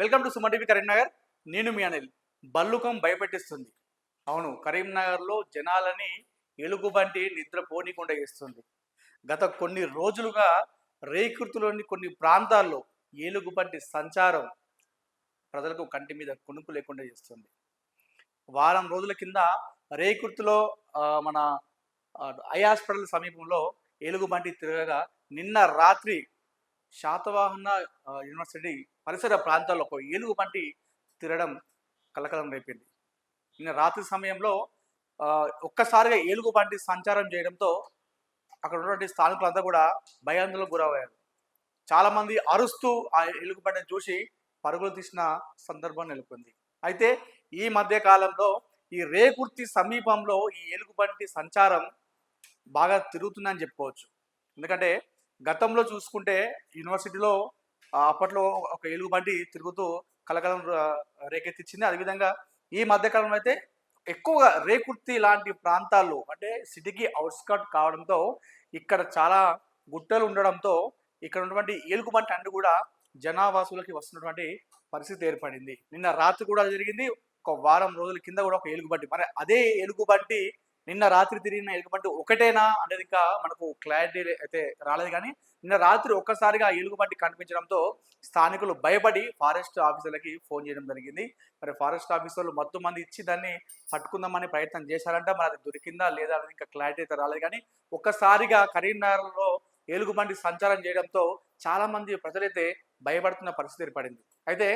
welcome to Suman TV Karimnagar. నేను మీ అనిల్. బల్లుకం భయపెట్టిస్తుంది. అవును కరీంనగర్లో జనాలని ఎలుగుబంటి నిద్ర పోనీకుండా చేస్తుంది. గత కొన్ని రోజులుగా రేకృతులోని కొన్ని ప్రాంతాల్లో ఏలుగుబంటి సంచారం ప్రజలకు కంటి మీద కొనుక్కు లేకుండా చేస్తుంది. వారం రోజుల కింద రేకుర్తిలో మన ఐ హాస్పిటల్ సమీపంలో ఏలుగుబంటి తిరగగా నిన్న రాత్రి శాతవాహన యూనివర్సిటీ పరిసర ప్రాంతాల్లో ఒక ఏలుగు పంటి తిరగడం కలకలం రేపింది. నిన్న రాత్రి సమయంలో ఒక్కసారిగా ఏలుగు పంటి సంచారం చేయడంతో అక్కడ ఉన్నటువంటి స్థానికులంతా కూడా భయాందోళనకు గురయ్యారు. చాలామంది అరుస్తూ ఆ ఏలుగు పంటిని చూసి పరుగులు తీసిన సందర్భం నెలకొంది. అయితే ఈ మధ్య కాలంలో ఈ రేకుర్తి సమీపంలో ఈ ఏలుగుబంటి సంచారం బాగా తిరుగుతుందని చెప్పుకోవచ్చు. ఎందుకంటే గతంలో చూసుకుంటే యూనివర్సిటీలో అప్పట్లో ఒక ఎలుగుబంటి తిరుగుతూ కలకలం రేకెత్తిచ్చింది. రేకెత్తించింది అదేవిధంగా ఈ మధ్యకాలంలో అయితే ఎక్కువగా రేకుర్తి లాంటి ప్రాంతాల్లో అంటే సిటీకి అవుట్స్కట్ కావడంతో ఇక్కడ చాలా గుట్టలు ఉండడంతో ఇక్కడ ఉన్నటువంటి ఎలుగుబంటి అండు కూడా జనావాసులకి వస్తున్నటువంటి పరిస్థితి ఏర్పడింది. నిన్న రాత్రి కూడా జరిగింది. ఒక వారం రోజుల కింద కూడా ఒక ఏలుగుబంటి మరి అదే ఏలుగుబంటి నిన్న రాత్రి తిరిగిన ఎలుగుబంటి ఒకటేనా అనేది ఇంకా మనకు క్లారిటీ అయితే రాలేదు కానీ నిన్న రాత్రి ఒక్కసారిగా ఎలుగుబంటి కనిపించడంతో స్థానికులు భయపడి ఫారెస్ట్ ఆఫీసర్లకి ఫోన్ చేయడం జరిగింది. మరి ఫారెస్ట్ ఆఫీసర్లు మొత్తం మంది ఇచ్చి దాన్ని పట్టుకుందామని ప్రయత్నం చేశారంట. మరి అది దొరికిందా లేదా అనేది ఇంకా క్లారిటీ అయితే రాలేదు కానీ ఒక్కసారిగా కరీంనగర్లో ఏలుగుబంటి సంచారం చేయడంతో చాలా మంది ప్రజలైతే భయపడుతున్న పరిస్థితి ఏర్పడింది. అయితే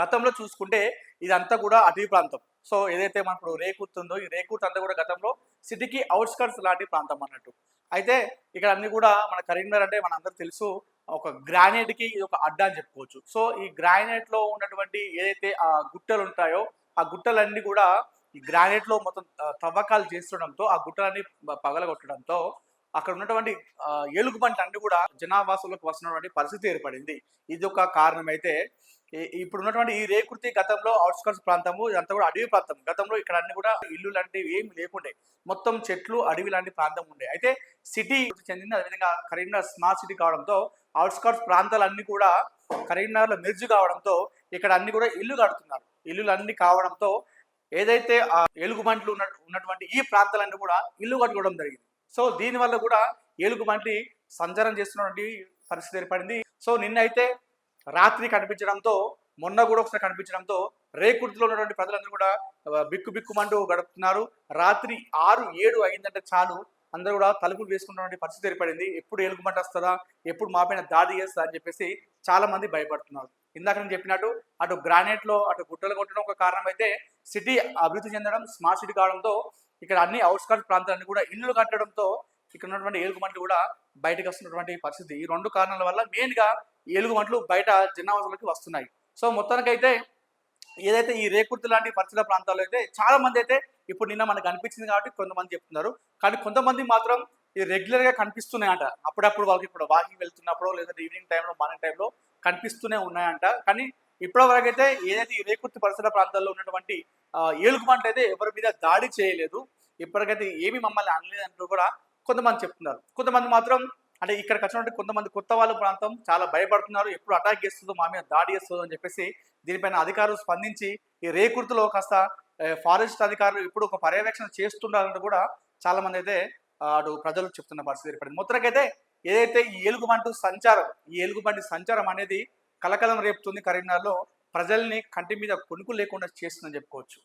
గతంలో చూసుకుంటే ఇదంతా కూడా అటవీ ప్రాంతం. సో ఏదైతే మనకు రేకుర్తి ఉందో ఈ రేకుర్తి అంతా కూడా గతంలో సిటీకి అవుట్స్కర్ట్స్ లాంటి ప్రాంతం అన్నట్టు. అయితే ఇక్కడ అన్ని కూడా మన కరీంనగర్ అంటే మన అందరు తెలుసు ఒక గ్రానైట్కి ఇది ఒక అడ్డా అని చెప్పుకోవచ్చు. సో ఈ గ్రానైట్లో ఉన్నటువంటి ఏదైతే ఆ గుట్టలు ఉంటాయో ఆ గుట్టలన్నీ కూడా ఈ గ్రానైట్లో మొత్తం తవ్వకాలు చేస్తుండడంతో ఆ గుట్టలన్నీ పగలగొట్టడంతో అక్కడ ఉన్నటువంటి ఏలుగు పంట అన్ని కూడా జనావాసులకు వస్తున్నటువంటి పరిస్థితి ఏర్పడింది. ఇది ఒక కారణం అయితే ఇప్పుడు ఉన్నటువంటి ఈ రేకుర్తి గతంలో అవుట్స్కర్ట్స్ ప్రాంతము ఇదంతా కూడా అడవి ప్రాంతం. గతంలో ఇక్కడ అన్ని కూడా ఇల్లు లాంటివి ఏమి లేకుండే. మొత్తం చెట్లు అడవి లాంటి ప్రాంతం ఉండే. అయితే సిటీ చెందింది. అదేవిధంగా కరీంనగర్ స్మార్ట్ సిటీ కావడంతో అవుట్స్కర్ట్స్ ప్రాంతాలన్నీ కూడా కరీంనగర్లో మెర్జ్ కావడంతో ఇక్కడ అన్ని కూడా ఇల్లు కడుతున్నారు. ఇల్లులు అన్ని కావడంతో ఏదైతే ఆ ఎలుగుబంట్లు ఉన్న ఉన్నటువంటి ఈ ప్రాంతాలన్నీ కూడా ఇల్లు కట్టుకోవడం జరిగింది. సో దీనివల్ల కూడా ఏలుగు మంటి సంచారం చేస్తున్నటువంటి పరిస్థితి ఏర్పడింది. సో నిన్నైతే రాత్రి కనిపించడంతో మొన్న కూడా ఒకసారి కనిపించడంతో రేకుర్తిలో ఉన్నటువంటి ప్రజలందరూ కూడా బిక్కు బిక్కుమంటూ గడుపుతున్నారు. రాత్రి ఆరు ఏడు అయిందంటే చాలు. అందరూ కూడా తలుపులు వేసుకున్నటువంటి పరిస్థితి ఏర్పడింది. ఎప్పుడు ఏలుగుమంట వస్తుందా ఎప్పుడు మా పైన దాడి చేస్తుందా అని చెప్పేసి చాలా మంది భయపడుతున్నారు. ఇందాక నేను చెప్పినట్టు అటు గ్రానైట్లో అటు గుట్టలు కొట్టడం ఒక కారణం అయితే సిటీ అభివృద్ధి చెందడం స్మార్ట్ సిటీ కావడంతో ఇక్కడ అన్ని అవుట్స్కట్ ప్రాంతాలన్నీ కూడా ఇల్లు కట్టడంతో ఇక్కడ ఉన్నటువంటి ఏలుగుమంటలు కూడా బయటకు వస్తున్నటువంటి పరిస్థితి. ఈ రెండు కారణాల వల్ల మెయిన్గా ఏలుగుమంటలు బయట జనావాసులకి వస్తున్నాయి. సో మొత్తానికైతే ఏదైతే ఈ రేకుర్తి లాంటి పరిసర ప్రాంతాల్లో అయితే చాలా మంది అయితే ఇప్పుడు నిన్న మనకు కనిపించింది కాబట్టి కొంతమంది చెప్తున్నారు. కానీ కొంతమంది మాత్రం ఇది రెగ్యులర్గా కనిపిస్తున్నాయంట. అప్పుడప్పుడు వాళ్ళకి ఇప్పుడు వాకింగ్ వెళ్తున్నప్పుడు లేదా ఈవినింగ్ టైంలో మార్నింగ్ టైంలో కనిపిస్తూనే ఉన్నాయంట. కానీ ఇప్పటి వరకు అయితే ఏదైతే ఈ రేకుర్తి పరిసర ప్రాంతాల్లో ఉన్నటువంటి ఆ, ఏలుగుమంటలు అయితే ఎవరి మీద దాడి చేయలేదు. ఇప్పటికైతే ఏమి మమ్మల్ని అనలేదంటూ కూడా కొంతమంది చెప్తున్నారు. కొంతమంది మాత్రం అంటే ఇక్కడికి వచ్చినటువంటి కొంతమంది కొత్త వాళ్ళ ప్రాంతం చాలా భయపడుతున్నారు. ఎప్పుడు అటాక్ చేస్తుందో మా మీద దాడి చేస్తుందో అని చెప్పేసి దీనిపైన అధికారులు స్పందించి ఈ రేకుర్తులో కాస్త ఫారెస్ట్ అధికారులు ఇప్పుడు ఒక పర్యవేక్షణ చేస్తుండాలంటూ కూడా చాలా మంది అయితే అటు ప్రజలు చెప్తున్న పరిస్థితి ఏర్పడింది. మొత్తానికైతే ఏదైతే ఈ ఏలుగుబంటు సంచారం ఈ ఏలుగుబంటి సంచారం అనేది కలకలం రేపుతుంది కరీంనగర్లో ప్రజల్ని కంటి మీద కొనుకు లేకుండా చేస్తుందని చెప్పుకోవచ్చు.